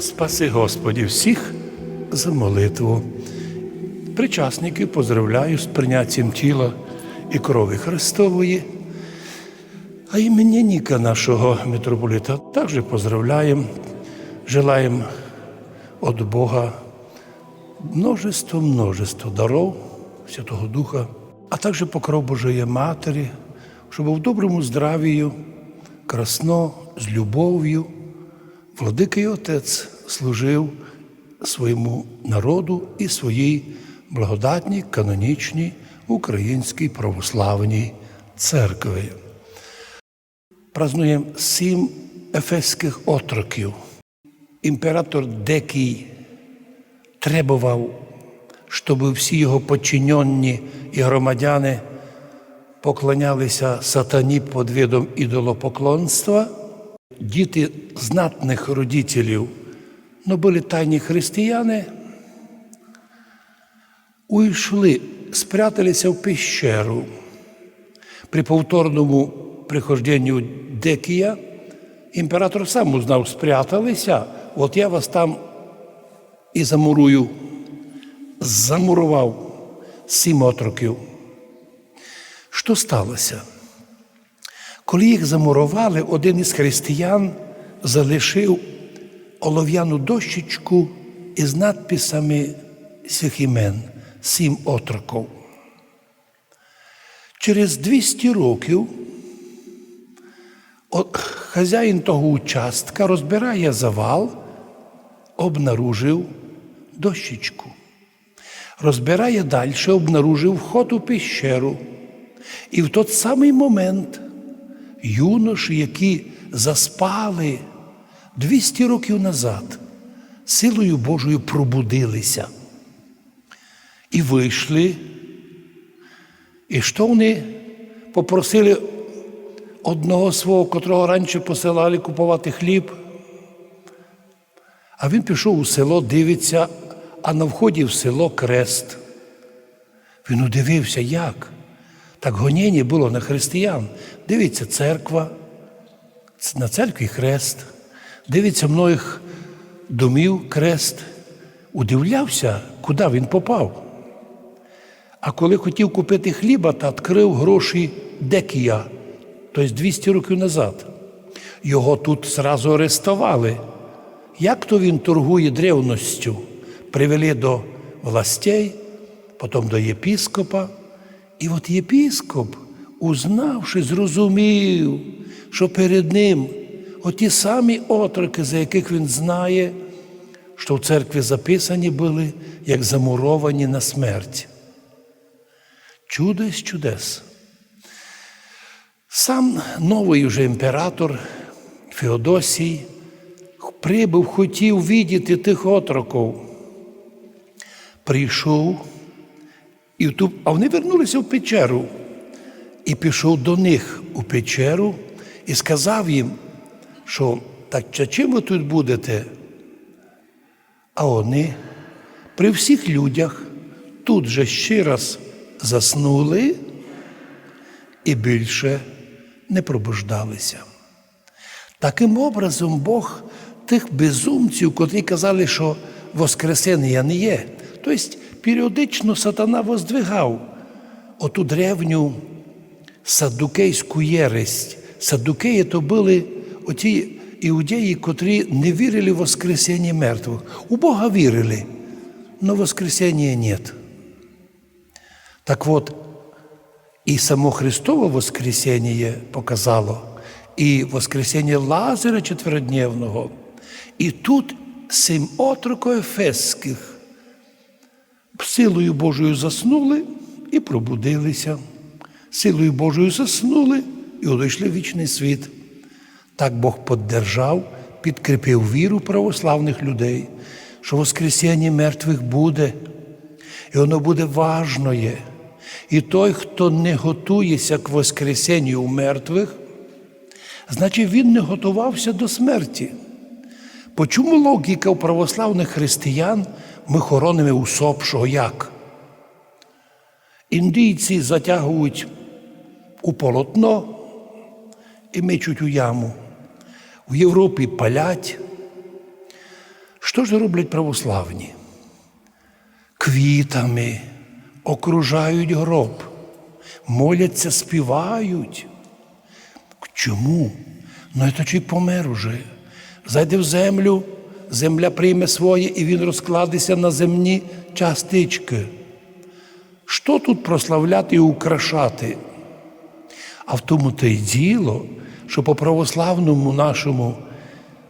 Спаси Господі всіх за молитву. Причасників поздравляю з прийняттям тіла і крові Христової. А іменинника нашого митрополита також поздравляємо, желаємо від Бога множество, множество даров Святого Духа, а також покров Божої Матері, щоб в доброму здравію, красно, з любов'ю, владикий Отець служив своєму народу і своїй благодатній канонічній українській православній церкві. Празнуємо сім ефеських отроків. Імператор Декій требував, щоб всі його подчиненні і громадяни поклонялися сатані під видом ідолопоклонства. Діти знатних родителів, но були тайні християни, уйшли, спряталися в пещеру. При повторному прихожденню Декія імператор сам узнав, спряталися, от я вас там і замурую. Замурував сім отроків. Що сталося? Коли їх замурували, один із християн залишив олов'яну дощечку із надписами цих імен сім отроків. Через 200 років хазяїн того участка розбирає завал, обнаружив дощечку. Розбирає далі, обнаружив вход у пещеру. І в той самий момент юноші, які заспали 200 років назад, силою Божою пробудилися і вийшли. І що вони попросили одного свого, котрого раніше посилали купувати хліб. А він пішов у село, дивиться, а на вході в село крест. Він удивився, як? Так гоніння було на християн. Дивиться церква, на церкві хрест, дивиться многих домів крест. Удивлявся, куди він попав. А коли хотів купити хліба, та відкрив гроші Декія, тобто 200 років назад. Його тут зразу арестували. Як то він торгує древностю? Привели до властей, потім до єпіскопа. І от єпіскоп, узнавши, зрозумів, що перед ним оті самі отроки, за яких він знає, що в церкві записані були, як замуровані на смерть. Чудо з чудес. Сам новий уже імператор Феодосій прибув, хотів видіти тих отроків. Прийшов, і ту, а вони вернулися в печеру. І пішов до них у печеру і сказав їм, що так чи чим ви тут будете? А вони при всіх людях тут же ще раз заснули і більше не пробуждалися. Таким образом, Бог тих безумців, котрі казали, що Воскресення не є, тобто періодично сатана воздвигав оту древню садукейську єресть. Садукеї то були оті іудеї, котрі не вірили в Воскресення мертвих. У Бога вірили, але Воскресення нет. Так от, і само Христово Воскресення показало, і Воскресення Лазаря четверодневного, і тут сім отроків ефесських силою Божою заснули і пробудилися. Силою Божою заснули і одійшли в вічний світ. Так Бог поддержав, підкріпив віру православних людей, що Воскресіння мертвих буде, і воно буде важноє. І той, хто не готується к Воскресенню мертвих, значить він не готувався до смерті. Почому логіка у православних християн ми хоронимо усопшого як? Індійці затягують у полотно і мичуть у яму. У Європі палять, Що ж роблять православні? Квітами окружають гроб, моляться, співають. Чому? Ну, це чи помер уже. Зайде в землю, земля прийме своє і він розкладеться на земні частички. Що тут прославляти і украшати? А в тому то й діло, що по православному нашому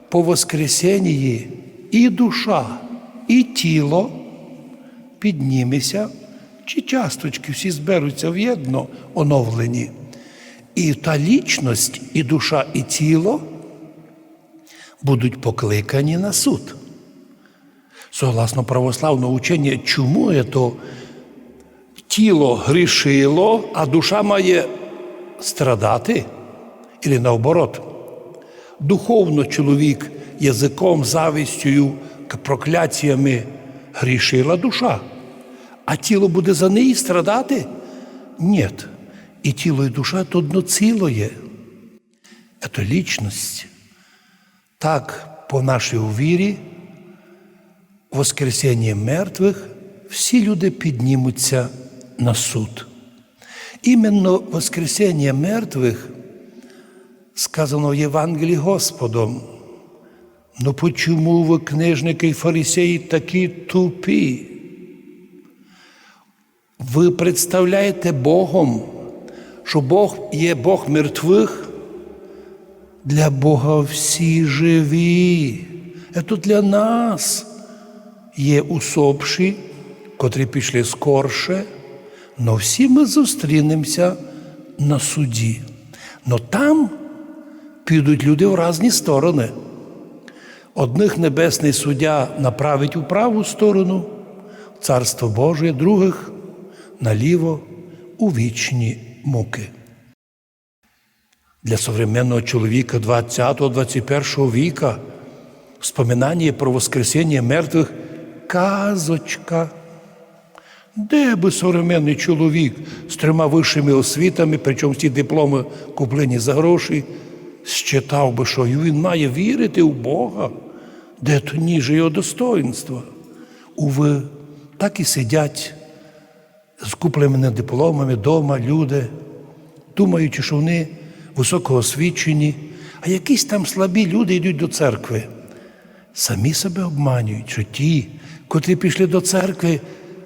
по Воскресенії і душа, і тіло піднімеся, чи часточки всі зберуться в єдно оновлені. І та лічність, і душа, і тіло будуть покликані на суд. Согласно православного учення, чому є тіло грішило, а душа має страдати? Или наоборот, духовно чоловік язиком, завістю, прокляттями грішила душа, а тіло буде за неї страдати? Ні. І тіло, і душа то одно ціло. Це лічність. Так, по нашій вірі, Воскресіння мертвих, всі люди піднімуться на суд. Іменно Воскресіння мертвих сказано в Євангелії Господом. Ну почему ви, книжники і фарисеї, такі тупі? Ви представляєте Богом, що Бог є Бог мертвих, для Бога всі живі. Це для нас є усопші, котрі пішли скорше, але всі ми зустрінемося на суді. Но там підуть люди в різні сторони. Одних небесний суддя направить у праву сторону, Царство Боже, других наліво у вічні муки. Для современного чоловіка 20-21 віка споминання про Воскресіння мертвих казочка. Де би современний чоловік з трьома вищими освітами, причому ці дипломи куплені за гроші, считав би, що він має вірити в Бога, де то ніже його достоинства. Уви, так і сидять з купленими дипломами вдома люди, думаючи, що вони високоосвічені, а якісь там слабі люди йдуть до церкви. Самі себе обманюють, що ті, котрі пішли до церкви,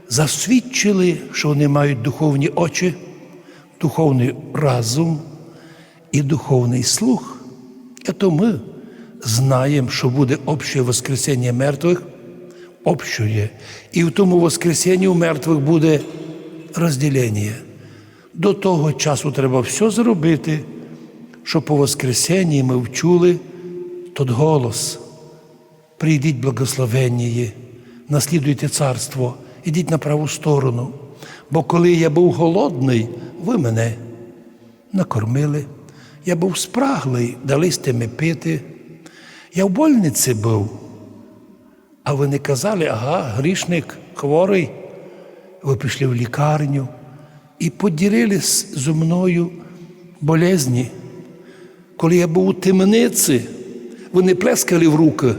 засвідчили, що вони мають духовні очі, духовний разум і духовний слух. І то ми знаємо, що буде обще Воскресіння мертвих, общує. І в тому Воскресенні у мертвих буде розділення. До того часу треба все зробити, щоб по Воскресенні ми вчули тот голос. Прийдіть благословенніє, наслідуйте царство, ідіть на праву сторону. Бо коли я був голодний, ви мене накормили. Я був спраглий, дали сте ми пити. Я в больниці був. А ви не казали, ага, грішник хворий. Ви пішли в лікарню і поділились зі мною болезні. Коли я був у темниці, ви не плескали в руки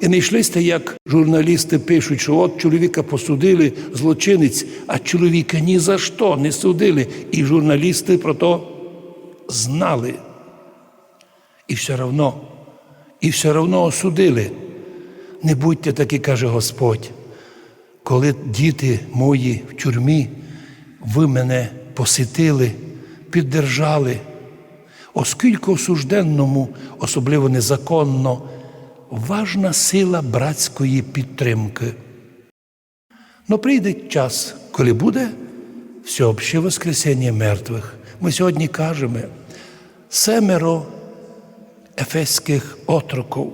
і не йшлися, як журналісти пишуть, що от чоловіка посудили злочинець, а чоловіка ні за що не судили. І журналісти про то знали. І все равно, і все равно осудили. Не будьте такі, каже Господь. Коли діти мої в тюрмі, ви мене посітили, піддержали, оскільки осужденному, особливо незаконно, важна сила братської підтримки. Но прийде час, коли буде всеобще Воскресіння мертвих. Ми сьогодні кажемо семеро ефеських отроків.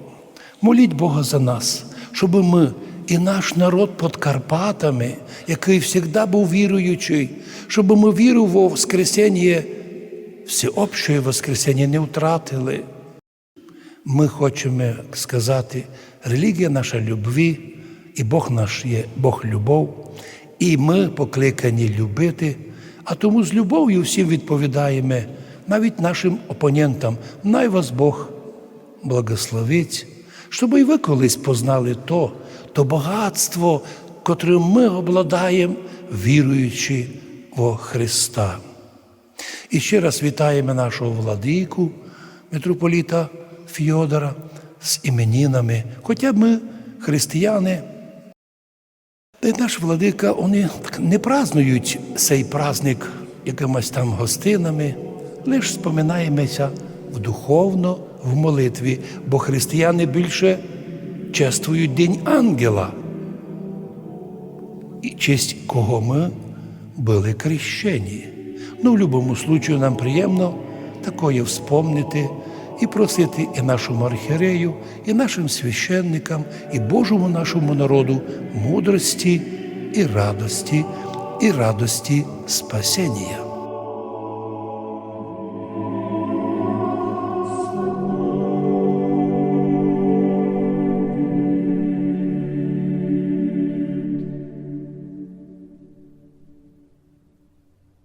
Моліть Бога за нас, щоб ми і наш народ під Карпатами, який завжди був віруючий, щоб ми віру в Воскресіння, всеобще Воскресіння не втратили. Ми хочемо сказати, релігія наша любві, і Бог наш є Бог любов, і ми покликані любити, а тому з любов'ю всім відповідаємо, навіть нашим опонентам. Най вас Бог благословить, щоб і ви колись познали то, то багатство, котрим ми обладаємо, віруючи во Христа. І ще раз вітаємо нашого владику, митрополіта Фьодора з іменінами. Хоча ми, християни, й наш владика, вони не празнують цей праздник якимось там гостинами, лише споминаємося в духовно, в молитві, бо християни більше чествують День ангела, і честь кого ми були крещені. Ну, в будь-якому случаю нам приємно такое вспомнити і просити і нашому архірею, і нашим священникам, і Божому нашому народу мудрості і радості, і радості спасіння.